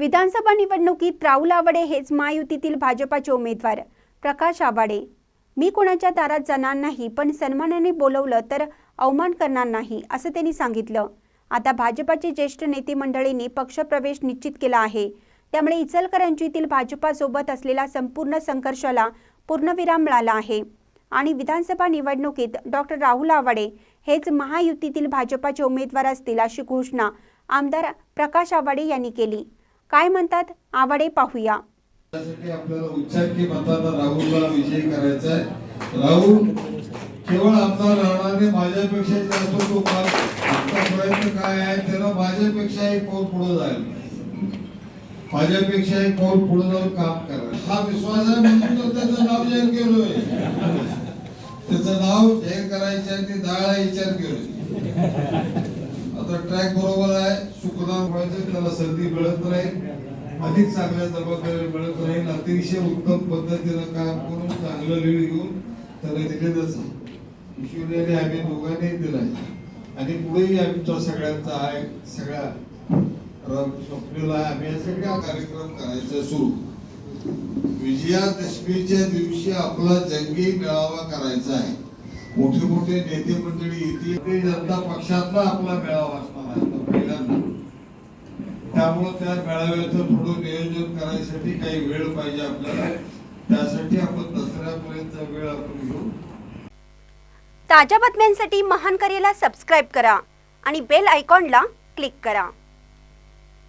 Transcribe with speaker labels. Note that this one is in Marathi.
Speaker 1: विधानसभा निवडणुकीत राहुल आवाडे हेच महायुतीतील भाजपाचे उमेदवार. प्रकाश आवाडे. मी कोणाच्या दारात जाणार नाही पण सन्मानाने बोलवलं तर अवमान करणार नाही असं त्यांनी सांगितलं. आता भाजपाचे ज्येष्ठ नेते मंडळींनी पक्षप्रवेश निश्चित केला आहे. त्यामुळे इचलकरंजीतील भाजपासोबत असलेला संपूर्ण संघर्षाला पूर्णविराम मिळाला आहे. आणि विधानसभा निवडणुकीत डॉक्टर राहुल आवाडे हेच महायुतीतील भाजपाचे उमेदवार असतील अशी घोषणा आमदार प्रकाश आवाडे यांनी केली. काय म्हणतात? आवाडे पाहूया.
Speaker 2: त्यासाठी आपल्याला उच्चांकी मतांना राहुलला विजयी करायचा आहे. राहुल केवळ आमदार राहणार नाही माझ्यापेक्षा जास्त तो आमचा प्रयत्न काय आहे? त्याला माझ्यापेक्षा एक पाऊल पुढे जाईल. माझ्यापेक्षा एक पाऊल पुढे जाऊन काम करा हा विश्वास आहे म्हणून तर त्याचं नाव जाहीर केलोय. त्याचं नाव जाहीर करायचं आणि ते दाळा विचार केलोय. ट्रॅक बरोबर आहे. सुखदाम व्हायचं त्याला संधी मिळत राहील अधिक चांगल्या जबाबदारी मिळत राहील अतिशय उत्तम पद्धतीनं काम करून चांगलं लीड घेऊन त्याला दिलेलंच आहे. ईश्वरीने आम्ही दोघांनी दिलाय. आणि पुढेही आमच्या सगळ्यांचा आहे सगळ्या रब- स्वप्नीला आम्ही असे सगळ्या कार्यक्रम करायचा सुरू. विजयादशमीच्या दिवशी आपला जंगी मेळावा करायचा आहे. मोठे मोठे नेते मंडळी येतील जनता पक्षातला आपला मेळावा असणार आहे तो पहिल्यांदा त्यामुळं त्या मेळाव्याचं थोडं नियोजन करायसाठी काही वेळ पाहिजे आपल्याला. त्यासाठी आपण दसऱ्यापर्यंत वेळ आपण घेऊ.
Speaker 1: ताज्या बातम्यांसाठी महान करेला सबस्क्राईब करा आणि बेल आयकॉनला क्लिक करा.